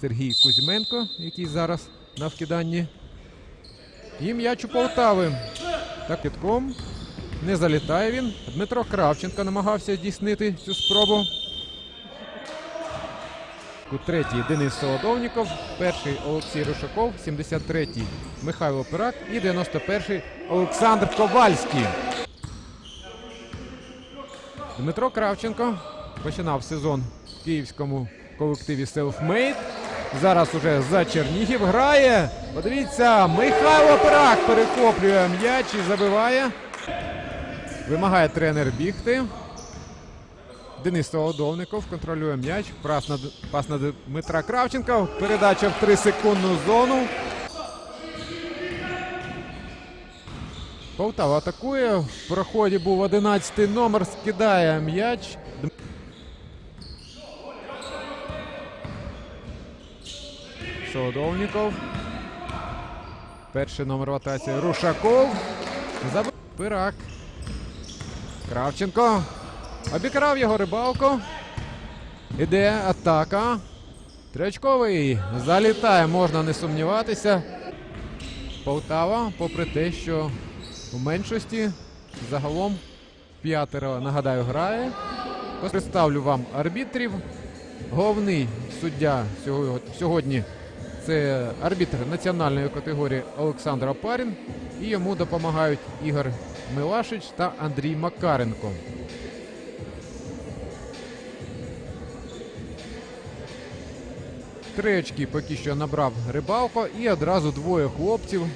Сергій Кузьменко, який зараз на вкиданні. І м'яч у Полтави. Так підком. Не залітає він. Дмитро Кравченко намагався здійснити цю спробу. У третій Денис Солодовніков, перший Олексій Рушаков, 73-й Михайло Пирак і 91-й Олександр Ковальський. Дмитро Кравченко починав сезон в київському колективі Selfmade. Зараз уже за Чернігів грає. Подивіться, Михайло Пирак перехоплює м'яч і забиває. Вимагає тренер бігти. Денис Солодовников контролює м'яч. Пас на, пас на Дмитра Кравченка. Передача в 3-секундну зону. Полтава атакує. В проході був 11-й номер. Скидає м'яч. Дм- Перший номер в атаці. Рушаков. Забив. Пирак. Кравченко. Обікрав його рибалко. Іде атака. Трьочковий залітає, можна не сумніватися. Полтава, попри те, що у меншості загалом п'ятеро, нагадаю, грає. Представлю вам арбітрів. Головний суддя сього- сьогодні це арбітр національної категорії Олександр Апарін. І йому допомагають Ігор Милашич та Андрій Макаренко. Три очки поки що набрав Рибалко і одразу двоє хлопців.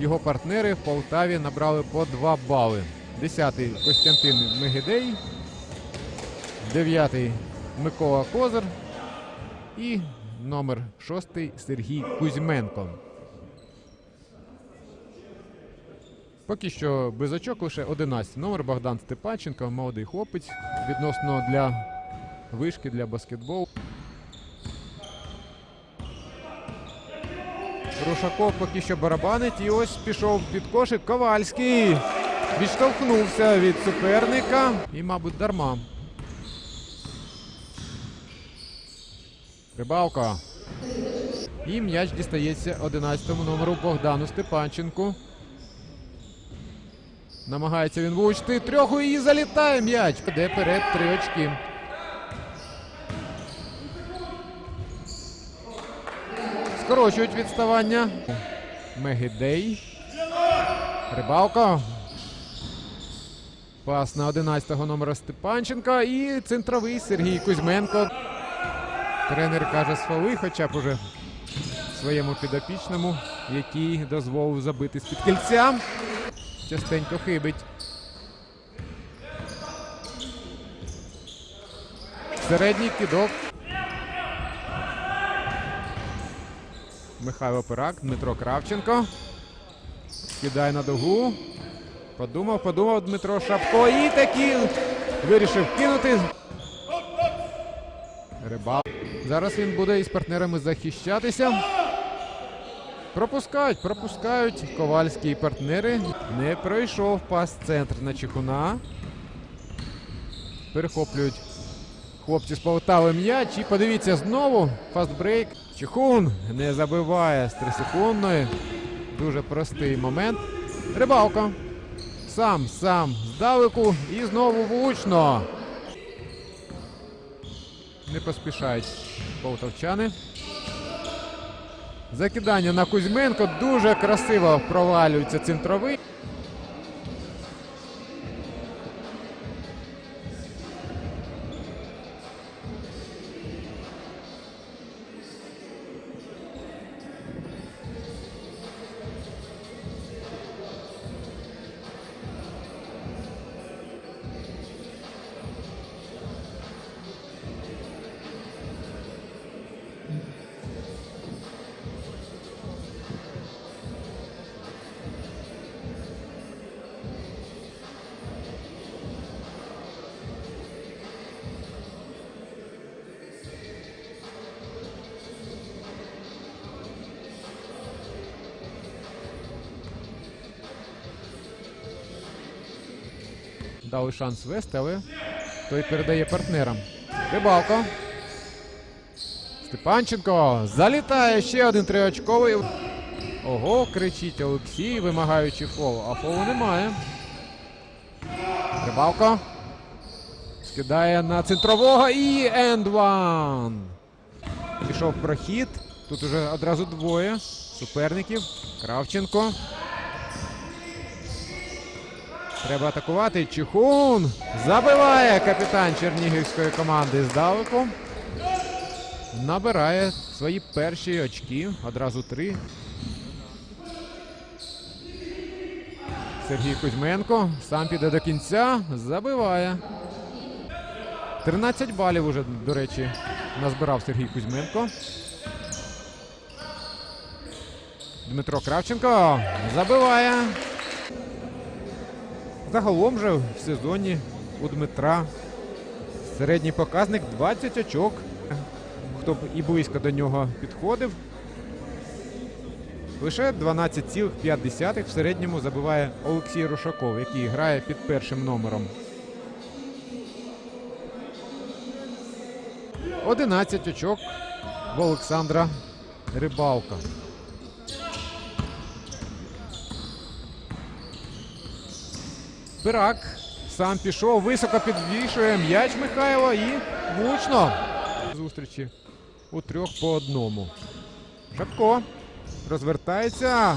Його партнери в Полтаві набрали по 2 бали. Десятий Костянтин Мегедей, дев'ятий Микола Козир і номер шостий Сергій Кузьменко. Поки що без очок лише 11 номер Богдан Степанченко, молодий хлопець відносно для вишки для баскетболу. Рушаков поки що барабанить і ось пішов під кошик. Ковальський відштовхнувся від суперника і, мабуть, дарма. Рибалка. І м'яч дістається 11-му номеру Богдану Степанченку. Намагається він влучити трьоху і залітає м'яч. Де перед три очки. Скорочують відставання. Мегідей. Рибалко. Пас на 11-го номера Степанченка і центровий Сергій Кузьменко. Тренер каже сфали, хоча б уже своєму підопічному, який дозволив забити з-під кільця. Частенько хибить. Середній кидок. Михайло Пирак, Дмитро Кравченко. Кидає на дугу. Подумав, подумав Дмитро Шапко і таки вирішив кинути. Рибал. Зараз він буде із партнерами захищатися. Пропускають, пропускають. Ковальські партнери. Не пройшов пас центр на Чехуна. Перехоплюють хлопці з Полтави м'яч. І подивіться знову. Фастбрейк. Чехун не забиває з 3 секундної. Дуже простий момент. Рибалко. Сам, сам здалеку. І знову влучно. Не поспішають полтавчани. Закидання на Кузьменко. Дуже красиво провалюється центровий. Дали шанс вести, але той передає партнерам. Рибалко. Степанченко залітає ще один триочковий. Ого, кричить Олексій, вимагаючи фолу, а фолу немає. Рибалко. Скидає на центрового і енд ван. Пішов прохід. Тут уже одразу двоє суперників. Кравченко. Треба атакувати. Чихун. Забиває капітан чернігівської команди здалеку. Набирає свої перші очки. Одразу три. Сергій Кузьменко сам піде до кінця. Забиває. 13 балів уже, до речі, назбирав Сергій Кузьменко. Дмитро Кравченко забиває. Загалом же в сезоні у Дмитра середній показник 20 очок. Хто б і близько до нього підходив. Лише 12,5 в середньому забиває Олексій Рушаков, який грає під першим номером. 11 очок в Олександра Рибалка. Пирак сам пішов, високо підвішує м'яч Михайло і влучно. Зустрічі у трьох по одному. Шапко розвертається,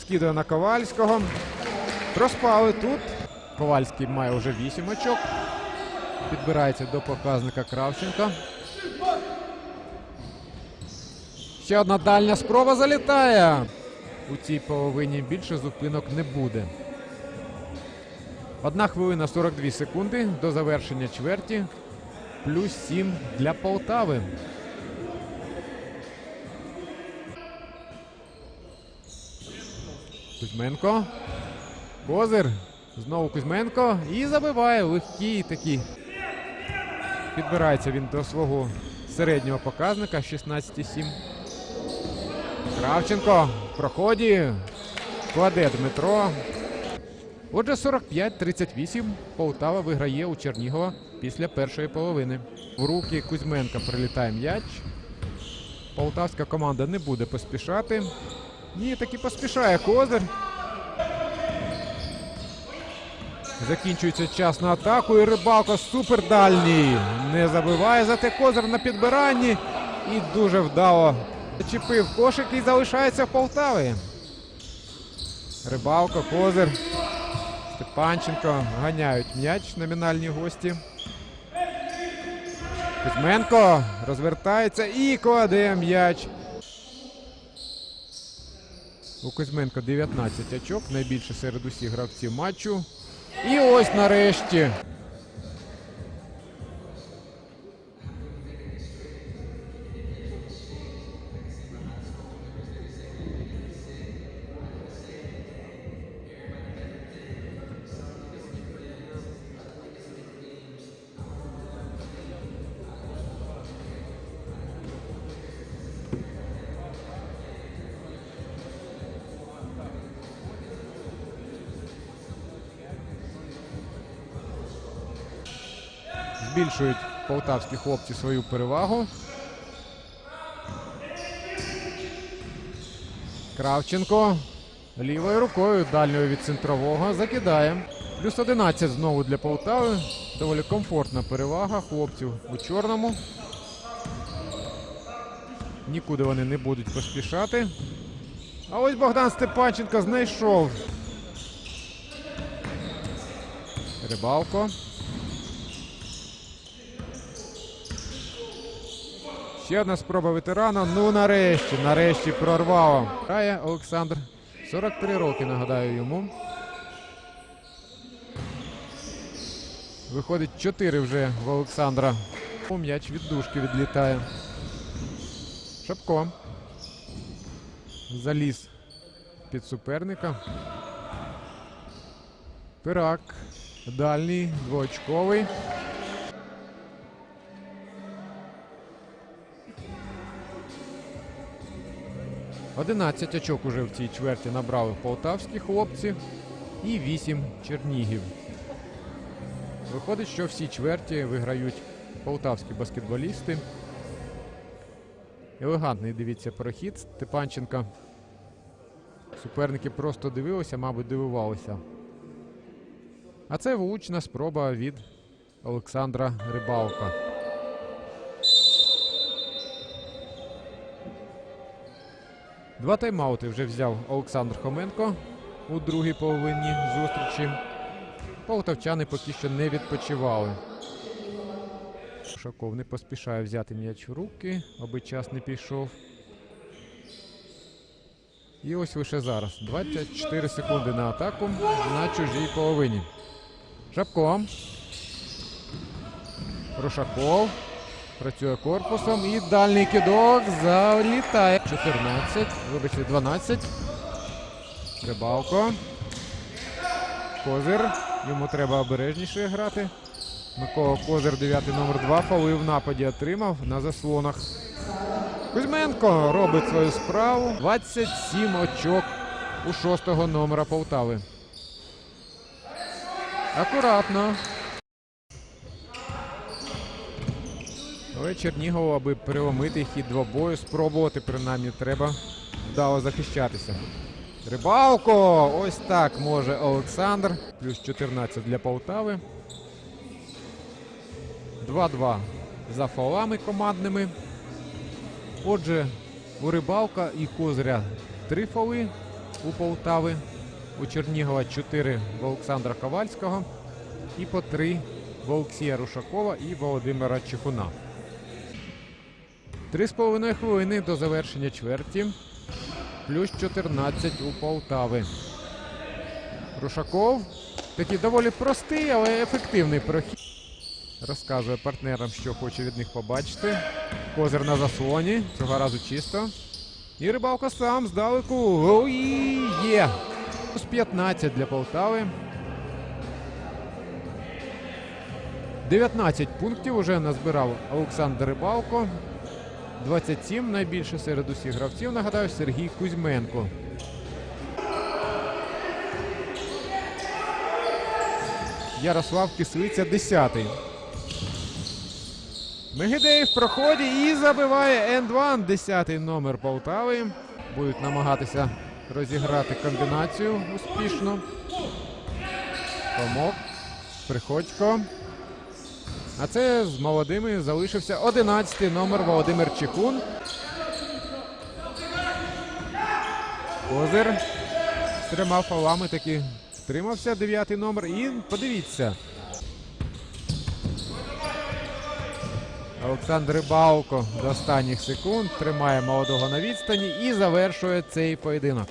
скидує на Ковальського. Проспали тут. Ковальський має вже 8 очок. Підбирається до показника Кравченка. Ще одна дальня спроба залітає. У цій половині більше зупинок не буде. Одна хвилина 42 секунди до завершення чверті. Плюс 7 для Полтави. Кузьменко. Козир. Знову Кузьменко. І забиває легкий такий. Підбирається він до свого середнього показника 16,7. Кравченко проході. Кладе Дмитро. Отже, 45-38 Полтава виграє у Чернігова після першої половини. У руки Кузьменка прилітає м'яч. Полтавська команда не буде поспішати. Ні, таки поспішає Козир. Закінчується час на атаку і рибалка супердальній. Не забиває зате Козир на підбиранні. І дуже вдало зачепив кошик і залишається в Полтаві. Рибалко, Козир. Степанченко ганяють м'яч номінальні гості. Кузьменко розвертається і кладе м'яч. У Кузьменко 19 очок, найбільше серед усіх гравців матчу. І ось нарешті. Збільшують полтавські хлопці свою перевагу. Кравченко лівою рукою дальньою від центрового закидає. Плюс 11 знову для Полтави. Доволі комфортна перевага хлопців у чорному. Нікуди вони не будуть поспішати. А ось Богдан Степанченко знайшов. Рибалко. Ще одна спроба ветерана. Ну нарешті, нарешті прорвало. Грає Олександр. 43 роки, нагадаю йому. Виходить 4 вже в Олександра. М'яч від дужки відлітає. Шапко. Заліз під суперника. Пирак. Дальній, двоочковий. Одинадцять очок уже в цій чверті набрали полтавські хлопці і 8 Чернігів. Виходить, що всі чверті виграють полтавські баскетболісти. Елегантний, дивіться, прохід Степанченка. Суперники просто дивилися, мабуть, дивувалися. А це влучна спроба від Олександра Рибалка. Два тайм-аути вже взяв Олександр Хоменко у другій половині зустрічі. Полтавчани поки що не відпочивали. Шаков не поспішає взяти м'яч в руки, аби час не пішов. І ось лише зараз. 24 секунди на атаку на чужій половині. Шапко. Рушаков. Працює корпусом і дальній кидок залітає. 14. Вибачте, 12. Рибалко. Козир. Йому треба обережніше грати. Микола Козир, 9 номер 2, фоли в нападі отримав на заслонах. Кузьменко робить свою справу. 27 очок у шостого номера Полтави. Акуратно. Але Чернігову, аби переломити хід двобою, спробувати принаймні треба вдало захищатися. Рибалко! Ось так може Олександр. Плюс 14 для Полтави. 2-2 за фолами командними. Отже, у Рибалка і Козиря 3 фоли у Полтави. У Чернігова 4 в Олександра Ковальського. І по 3 в Олексія Рушакова і Володимира Чехуна. 3,5 хвилини до завершення чверті. Плюс 14 у Полтави. Рушаков. Такий доволі простий, але ефективний прохід. Розказує партнерам, що хоче від них побачити. Козир на заслоні. Цього разу чисто. І рибалка сам здалеку. Ой, є. Плюс 15 для Полтави. 19 пунктів уже назбирав Олександр Рибалко. 27 найбільше серед усіх гравців. Нагадаю, Сергій Кузьменко. Ярослав Кислиця 10-й. Мегедеєв в проході і забиває Енд-1, 10-й номер Полтави. Будуть намагатися розіграти комбінацію успішно. Помок. Приходько. А це з молодими залишився 11-й номер Володимир Чехун. Козир з трьома фолами таки втримався 9-й номер. І подивіться. Олександр Рибалко до останніх секунд тримає молодого на відстані і завершує цей поєдинок.